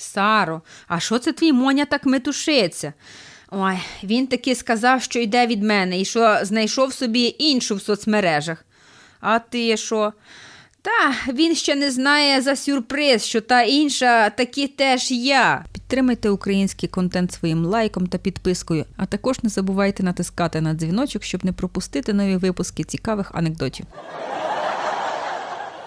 Саро, а що це твій Моня так метушиться? Ой, він таки сказав, що йде від мене і що знайшов собі іншу в соцмережах. А ти що? Та він ще не знає за сюрприз, що та інша таки теж я. Підтримайте український контент своїм лайком та підпискою, а також не забувайте натискати на дзвіночок, щоб не пропустити нові випуски цікавих анекдотів.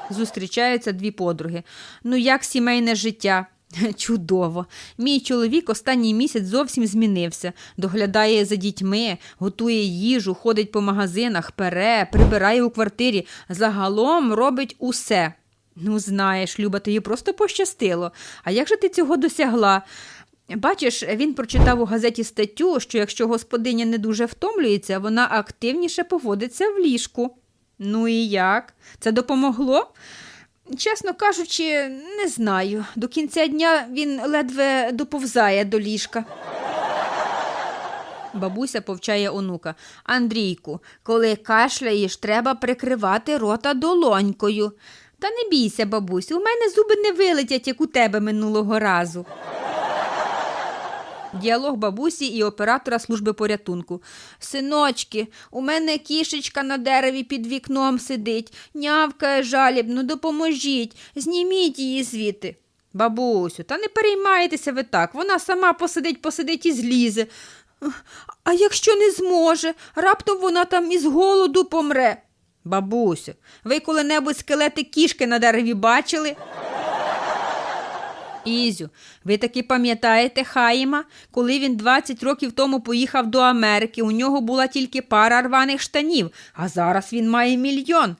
Зустрічаються дві подруги. Ну, як сімейне життя? Чудово. Мій чоловік останній місяць зовсім змінився. Доглядає за дітьми, готує їжу, ходить по магазинах, пере, прибирає у квартирі. Загалом робить усе. Ну, знаєш, Люба, тобі просто пощастило. А як же ти цього досягла? Бачиш, він прочитав у газеті статтю, що якщо господиня не дуже втомлюється, вона активніше поводиться в ліжку. Ну і як? Це допомогло? Чесно кажучи, не знаю. До кінця дня він ледве доповзає до ліжка. Бабуся повчає онука. Андрійку, коли кашляєш, треба прикривати рота долонькою. Та не бійся, бабусь, у мене зуби не вилетять, як у тебе минулого разу. Діалог бабусі і оператора служби порятунку. Синочки, у мене кішечка на дереві під вікном сидить, нявкає жалібно, допоможіть, зніміть її звідти. Бабусю, та не переймайтеся ви так, вона сама посидить, посидить і злізе. А якщо не зможе, раптом вона там із голоду помре. Бабусю, ви коли-небудь скелети кішки на дереві бачили? Ізю, ви таки пам'ятаєте Хаїма? Коли він 20 років тому поїхав до Америки, у нього була тільки пара рваних штанів, а зараз він має мільйон.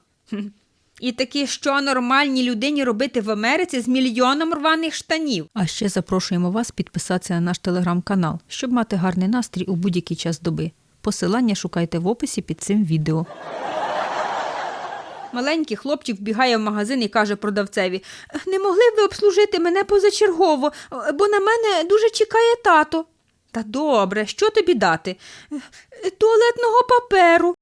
І таки, що нормальній людині робити в Америці з мільйоном рваних штанів. А ще запрошуємо вас підписатися на наш телеграм-канал, щоб мати гарний настрій у будь-який час доби. Посилання шукайте в описі під цим відео. Маленький хлопчик вбігає в магазин і каже продавцеві: Не могли б ви обслужити мене позачергово, бо на мене дуже чекає тато. Та добре, що тобі дати? «Е, Туалетного паперу.